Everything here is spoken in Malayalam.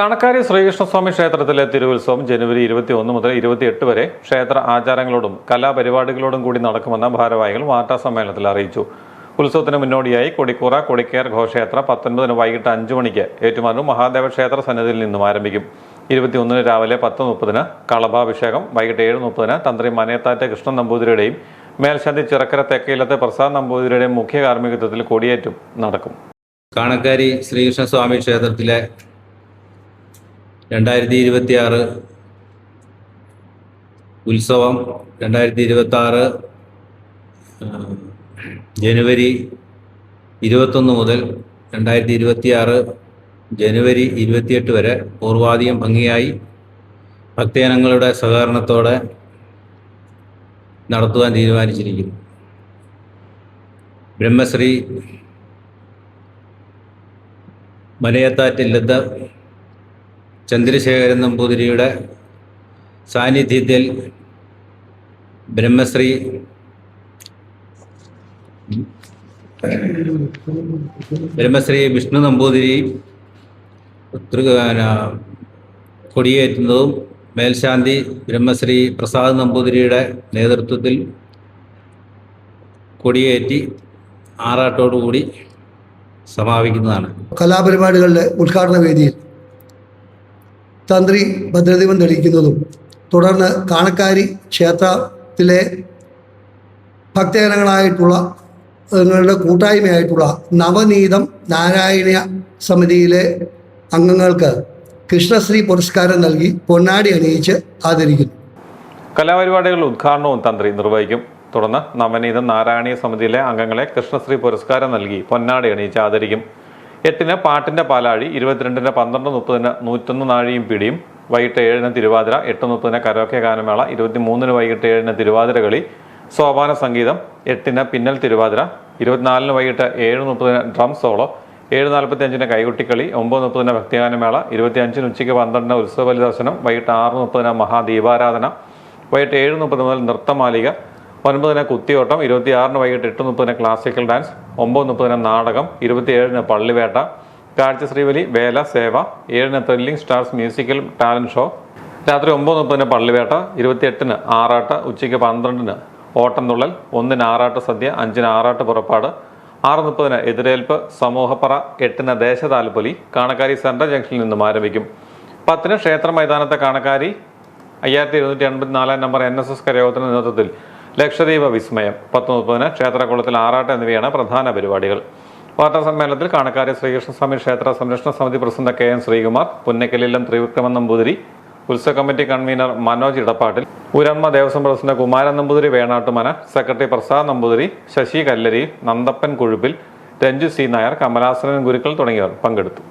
കാണക്കാരി ശ്രീകൃഷ്ണസ്വാമി ക്ഷേത്രത്തിലെ തിരുവുത്സവം ജനുവരി ഇരുപത്തി ഒന്ന് മുതൽ ഇരുപത്തിയെട്ട് വരെ ക്ഷേത്ര ആചാരങ്ങളോടും കലാപരിപാടികളോടും കൂടി നടക്കുമെന്ന് ഭാരവാഹികൾ വാർത്താ സമ്മേളനത്തിൽ അറിയിച്ചു. ഉത്സവത്തിന് മുന്നോടിയായി കൊടിക്കൂറ കൊടിക്കേർ ഘോഷയാത്ര പത്തൊൻപതിന് വൈകിട്ട് അഞ്ചു മണിക്ക് ഏറ്റുമാനൂർ മഹാദേവ ക്ഷേത്ര സന്നിധിയിൽ നിന്നും ആരംഭിക്കും. ഇരുപത്തിയൊന്നിന് രാവിലെ പത്ത് മുപ്പതിന് കളഭാഭിഷേകം വൈകിട്ട് ഏഴ് മുപ്പതിന് തന്ത്രി മനയത്താറ്റ കൃഷ്ണൻ നമ്പൂതിരിയുടെയും മേൽശാന്തി ചിറക്കര തെക്കയിലത്തെ പ്രസാദ് നമ്പൂതിരിയുടെയും മുഖ്യ കാർമ്മികത്വത്തിൽ കൊടിയേറ്റും നടക്കും. കാണക്കാരി ശ്രീകൃഷ്ണസ്വാമി ക്ഷേത്രത്തിലെ രണ്ടായിരത്തി ഇരുപത്തി ആറ് ഉത്സവം രണ്ടായിരത്തി ഇരുപത്തി ആറ് ജനുവരി ഇരുപത്തൊന്ന് മുതൽ രണ്ടായിരത്തി ഇരുപത്തി ആറ് ജനുവരി ഇരുപത്തിയെട്ട് വരെ പൂർവാധികം ഭംഗിയായി ഭക്തജനങ്ങളുടെ സഹകരണത്തോടെ നടത്തുവാൻ തീരുമാനിച്ചിരിക്കുന്നു. ബ്രഹ്മശ്രീ മലയത്താറ്റില്ലത്ത് ചന്ദ്രശേഖരൻ നമ്പൂതിരിയുടെ സാന്നിധ്യത്തിൽ ബ്രഹ്മശ്രീ ബ്രഹ്മശ്രീ വിഷ്ണു നമ്പൂതിരി കൊടിയേറ്റുന്നതും മേൽശാന്തി ബ്രഹ്മശ്രീ പ്രസാദ് നമ്പൂതിരിയുടെ നേതൃത്വത്തിൽ കൊടിയേറ്റി ആറാട്ടോടുകൂടി സമാപിക്കുന്നതാണ്. കലാപരിപാടികളുടെ ഉദ്ഘാടന വേദിയിൽ തന്ത്രി ഭദ്രദീപം തെളിയിക്കുന്നതും തുടർന്ന് കാണക്കാരി ക്ഷേത്രത്തിലെ ഭക്തജനങ്ങളായിട്ടുള്ള ങ്ങളുടെ കൂട്ടായ്മയായിട്ടുള്ള നവനീതം നാരായണീയ സമിതിയിലെ അംഗങ്ങൾക്ക് കൃഷ്ണശ്രീ പുരസ്കാരം നൽകി പൊന്നാടി അണിയിച്ച് ആദരിക്കുന്നു. കലാപരിപാടികളുടെ ഉദ്ഘാടനവും തന്ത്രി നിർവഹിക്കും. തുടർന്ന് നവനീതം നാരായണീയ സമിതിയിലെ അംഗങ്ങളെ കൃഷ്ണശ്രീ പുരസ്കാരം നൽകി പൊന്നാടി അണിയിച്ച് ആദരിക്കും. എട്ടിന് പാട്ടിന്റെ പാലാഴി ഇരുപത്തിരണ്ടിന് പന്ത്രണ്ട് മുപ്പതിന് നൂറ്റൊന്ന് നാഴിയും പിടിയും വൈകിട്ട് ഏഴിന് തിരുവാതിര എട്ട് മുപ്പതിന് കരോക്കെ ഗാനമേള ഇരുപത്തിമൂന്നിന് വൈകിട്ട് ഏഴിന് തിരുവാതിര കളി സോപാന സംഗീതം എട്ടിന് പിന്നൽ തിരുവാതിര ഇരുപത്തിനാലിന് വൈകിട്ട് ഏഴ് മുപ്പതിന് ഡ്രം സോളോ ഏഴ് നാൽപ്പത്തി അഞ്ചിന് കൈകൊട്ടിക്കളി ഒമ്പത് മുപ്പതിന് ഭക്തിഗാനമേള ഇരുപത്തി അഞ്ചിന് ഉച്ചയ്ക്ക് പന്ത്രണ്ടിന് ഉത്സവ ബലിദർശനം വൈകിട്ട് ആറ് മുപ്പതിന് മഹാദീപാരാധന വൈകിട്ട് ഏഴ് മുപ്പത് മുതൽ നൃത്തമാലിക ഒൻപതിന് കുത്തിയോട്ടം ഇരുപത്തിയാറിന് വൈകിട്ട് എട്ട് മുപ്പതിന് ക്ലാസിക്കൽ ഡാൻസ് ഒമ്പത് മുപ്പതിന് നാടകം ഇരുപത്തിയേഴിന് പള്ളിവേട്ട കാഴ്ച ശ്രീവലി വേല സേവ ഏഴിന് thrilling stars musical talent show രാത്രി ഒമ്പത് മുപ്പതിന് പള്ളിവേട്ട ഇരുപത്തിയെട്ടിന് ആറാട്ട് ഉച്ചയ്ക്ക് പന്ത്രണ്ടിന് ഓട്ടംതുള്ളൽ ഒന്നിന് ആറാട്ട് സദ്യ അഞ്ചിന് ആറാട്ട് പുറപ്പാട് ആറ് മുപ്പതിന് എതിരേൽപ്പ് സമൂഹപ്പറ എട്ടിന് ദേശതാൽപ്പൊലി കാണക്കാരി സെൻട്രൽ ജംഗ്ഷനിൽ നിന്നും ആരംഭിക്കും. പത്തിന് ക്ഷേത്ര മൈതാനത്തെ കാണക്കാരി അയ്യായിരത്തി ഇരുന്നൂറ്റി എൺപത്തിനാലാം നമ്പർ എൻ എസ് എസ് കരയോഗത്തിന്റെ നേതൃത്വത്തിൽ ലക്ഷദ്വീപ വിസ്മയം. പത്ത് മുപ്പതിന് ക്ഷേത്രകുളത്തിൽ ആറാട്ട് എന്നിവയാണ് പ്രധാന പരിപാടികൾ. വാർത്താ സമ്മേളനത്തിൽ കാണക്കാരി ശ്രീകൃഷ്ണസ്വാമി ക്ഷേത്ര സംരക്ഷണ സമിതി president K N Sreekumar Punnakkalillam Trivikraman Namboothiri ഉത്സവ committee convener Manoj Edappattil ഉരന്മ Devaswom president Kumaran Namboothiri Venattumana secretary Prasad Namboothiri Sasi Kallari Nandappan Kuzhuppil Ranju C Nair Kamalasanan Gurukkal തുടങ്ങിയവർ പങ്കെടുത്തു.